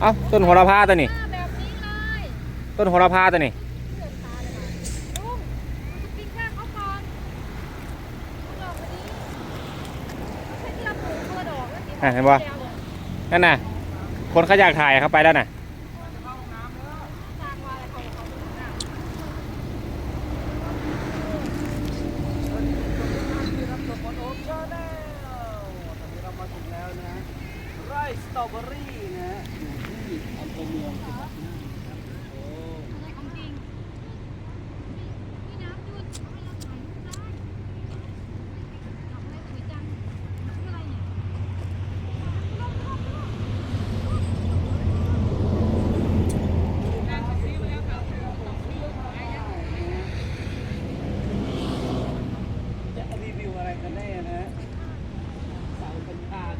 เอ้าต้นโหระพาตัวนี้หน้าแบบนี้เลยต้นโหระพาตัวนี้เพื่อนตาเลยว่ะลุงสปริงเกอร์เขาก่อนดอกวันนี้ไม่ใช่ที่เราปลูกตัวดอกแล้วสีอะเห็นปะนั่นน่ะ คนเขาอยากถ่ายเขาไปแล้วน่ะ สร้างว่าอะไรเขาเขาดูหน้ารับชมบนโอ๊คชาแนลตอนนี้เรามาถึงแล้วนะ ไร่สตรอเบอรี่นะฮะอยู่ที่ อำเภอเมืองจังหวัดน่านนะครับโอ้ อะไรของจริงพี่น้ำหยุดเอาให้เราถ่ายรูปได้ดอกอะไรสวยจังชื่ออะไรเนี่ย จะรีวิวอะไรกันแน่นะฮะเสาเป็นทาง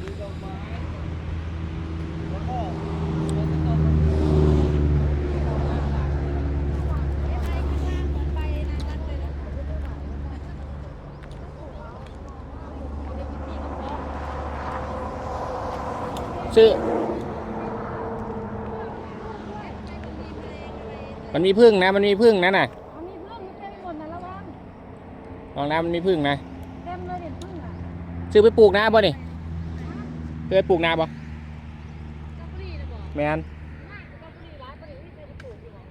มีดอกไม้แล้วก็สตรอเบอรี่ ไอ้ใครข้างล่างเหมือนไปนางรัดเลยนะ ซื้อ มันมีพึ่งนะ มันมีพึ่งนะน่ะอ๋อมีพึ่งเต็มหมดนะระวังลองน้ำมันมีพึ่งนะ เต็มเลยเด็ดพึ่งอะซื้อไปปลูกนะบ่นี่เคยปลูกนาบ่จับบุรีนะบอกแมนน่าจะจับบุรีร้ายบุรีที่เคยไปปลูกอยู่หรอ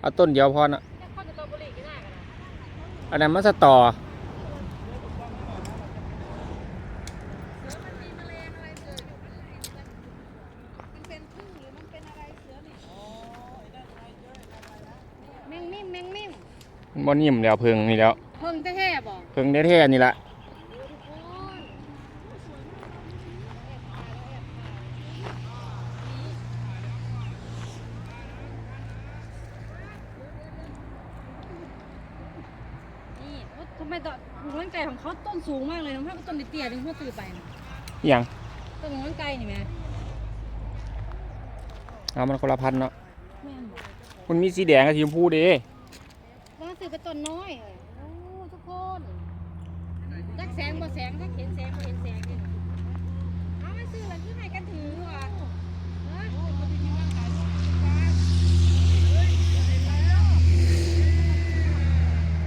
เอาต้นเดียวพอนะจะข้อจะจับบุรีก็ได้กันนะอันนั้นมันสตอ เสือมันมีแมลงอะไรเสืออยู่ข้างในมันเป็นพึ่งหรือมันเป็นอะไรเสือนี่แมงมิ่มแมงมิ่ม มัน บ่นิ่มแล้วพึ่งนี่แล้ว เพิ่งแท้ๆบอกพึ่งแท้ๆนี่ละทุกคนนี่โอ๊ยทำไมตอนหูร่างกายของเขาต้นสูงมากเลยนะเพราะต้นเตี้ยๆถึงเขาตื่นไปนะอหย่างต้นหูร่างกายนี่แม่เอามันคนละพันธุ์เนาะแม่นบอกมันมีสีแดงกับสีชมพูเด้ว่าสื่ อเป็นต้นน้อยเอ้ยโอ้ทุกคนรักแสงบ่แสงถ้าเห็นแสงบ่เห็นแสงนี่เอามาซื้อแล้วคือให้กันถือว่ะฮะ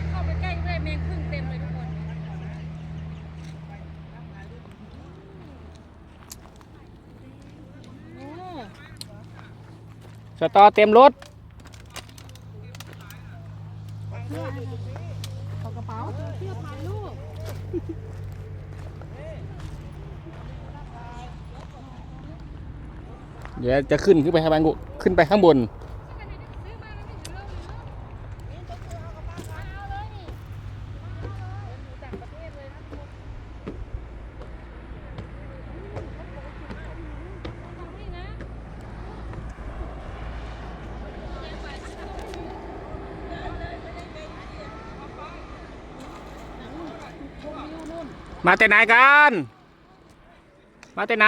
เข้าไปใกล้ได้แมงพึ่งเต็มเลยทุกคน สตอเต็มรถ เอากระเป๋าเสื้อถ่ายรูปเดี๋ยวจะขึ้นขึ้นไปข้างบนขึ้นไปข้างบน ซื้อมาแล้วไม่ถือเราหรือเอาเลยนี่ต่างประเทศเลยนะทุกคนต้องนี่นะ มาแต่ไหนกัน มาแต่ไหน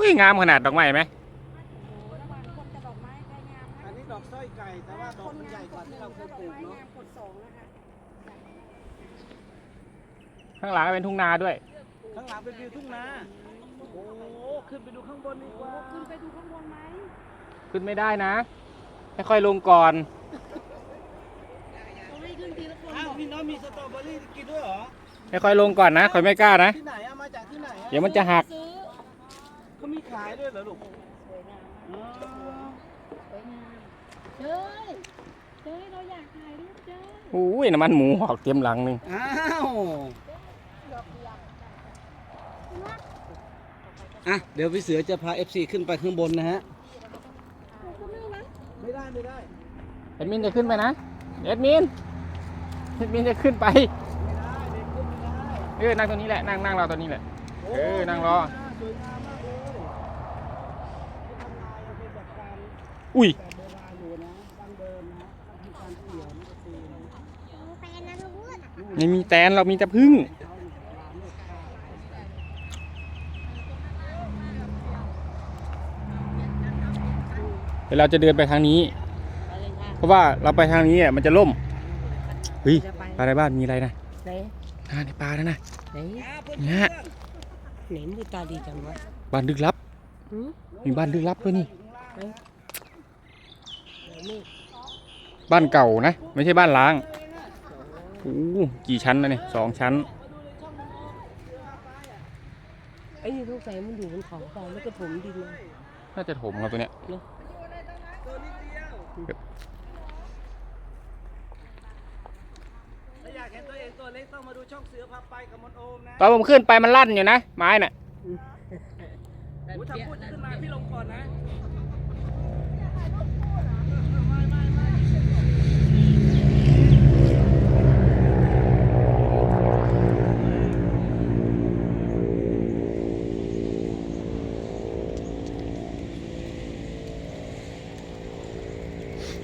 วิ่งงามขนาดดอกไม้ไหมอันนี้ดอกสร้อยไก่แต่ว่าดอกมันใหญ่กว่าที่เราเคยปลูกเนาะข้างหลังก็เป็นทุ่งนาด้วย ข้างหลังเป็นวิวทุ่งนา โอ้ขึ้นไปดูข้างบนดีกว่าคุณไปดูข้างบนไหมขึ้นไม่ได้นะค่อยๆลงก่อนต้องให้ขึ้นทีละคนอ้าวพี่น้องมีสตรอเบอรี่กินด้วยเหรอค่อยๆลงก่อนนะค่อยไม่กล้านะ ที่ไหนอะมาจากที่ไหนอะเดี๋ยวมันจะหัก ซื้อ เขามีขายด้วยเหรอลูกอ๋อสวยงามเจ้ยเจ้ยเราอยากถ่ายรูปเจ้ยอุ้ยน้ำมันหมูหอกเต็มหลังหนึ่งอ้าวอะเดี๋ยวพี่เสือจะพา FC ขึ้นไปข้างบนนะฮะไม่ได้ไม่ได้แอดมินจะขึ้นไปนะแอดมินแอดมินจะขึ้นไปไม่ได้เด็กขึ้นไม่ได้เออนั่งตรงนี้แหละนั่งนั่งรอตรงนี้แหละโเออนั่งรอสวยงามมากเลยที่ทำลายเอาเป็นแบบการ อุ้ยแบบโบราณอยู่นะดั้งเดิมนะทำการเกี่ยวนี่ก็คือแฟนนะลูกไม่มีแตนเรามีแต่พึ่งเขาเนี่ยร้านเนี่ยข้าวเดี๋ยวเราจะเดินไปทางนี้ เพราะว่าเราไปทางนี้อะมันจะล่มเฮ้ยปลาในบ้านมีอะไรนะไหนอ่าในปลานั่นนะไหนเนี่ยไหนมือตาดีจังวะบ้านลึกลับหืมมีบ้านลึกลับด้วยนี่ไหนนี่ บ้านเก่านะ ไม่ใช่บ้านล้างโอ้โหกี่ชั้นนะเนี่ยสองชั้นไอ้นี่สงสัยมันอยู่บนเขาเปล่าแล้วก็ถมดินมาน่าจะถมครับตัวเนี้ยตัวนิดเดียวถ้าอยากเห็นตัวเองตัวเล็กต้องมาดูช่องเสือพาไปกับมนโอมนะตอนผมขึ้นไปมันลั่นอยู่นะ ไม้น่ะอุ๊ยถ้าพูดขึ้นมาพี่ลงก่อนนะ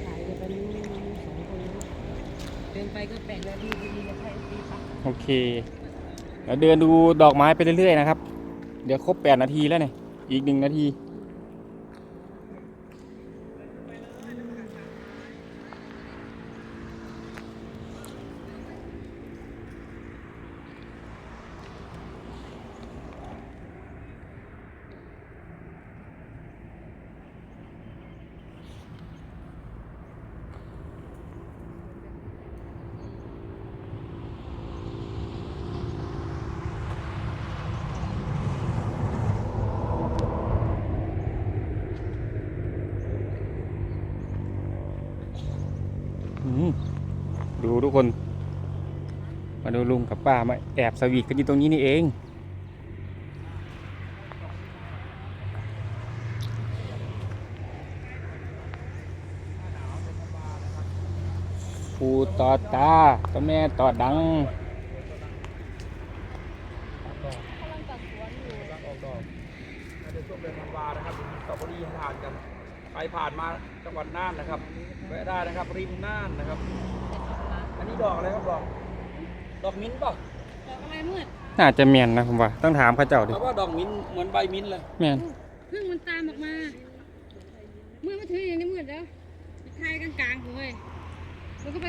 ถ่ายกันไปนู่นสองคนนู้น เดินไปก็แปดนาทีพอดีจะใช้ตีปะโอเคแล้วเดินดูดอกไม้ไปเรื่อยๆนะครับ เดี๋ยวครบแปดนาทีแล้วเนี่ยอีกหนึ่งนาที ดูทุกคน มาดูลุงกับป้ามาแอบสวีทกันอยู่ตรงนี้นี่เองปูต่อตาตัวแม่ต่อดังรักออกดอกในช่วงเดือนธันวานะครับมีสตรอเบอรี่ทานกัน ใครผ่านมาจังหวัดน่านนะครับ แวะได้นะครับริมน่านนะครับ อันนี้ดอกอะไรครับดอก ดอกมิ้นท์ป่ะดอกอะไรมืดน่าจะเมียนนะผมว่า ต้องถามเข้าเจ้าดิเขาว่าดอกมิ้นท์เหมือนใบมิ้นท์เลย เมียนพึ่งมันตามออกมามืดมาถืออย่างนี้มืดแล้วไปทายกลางๆผมเลย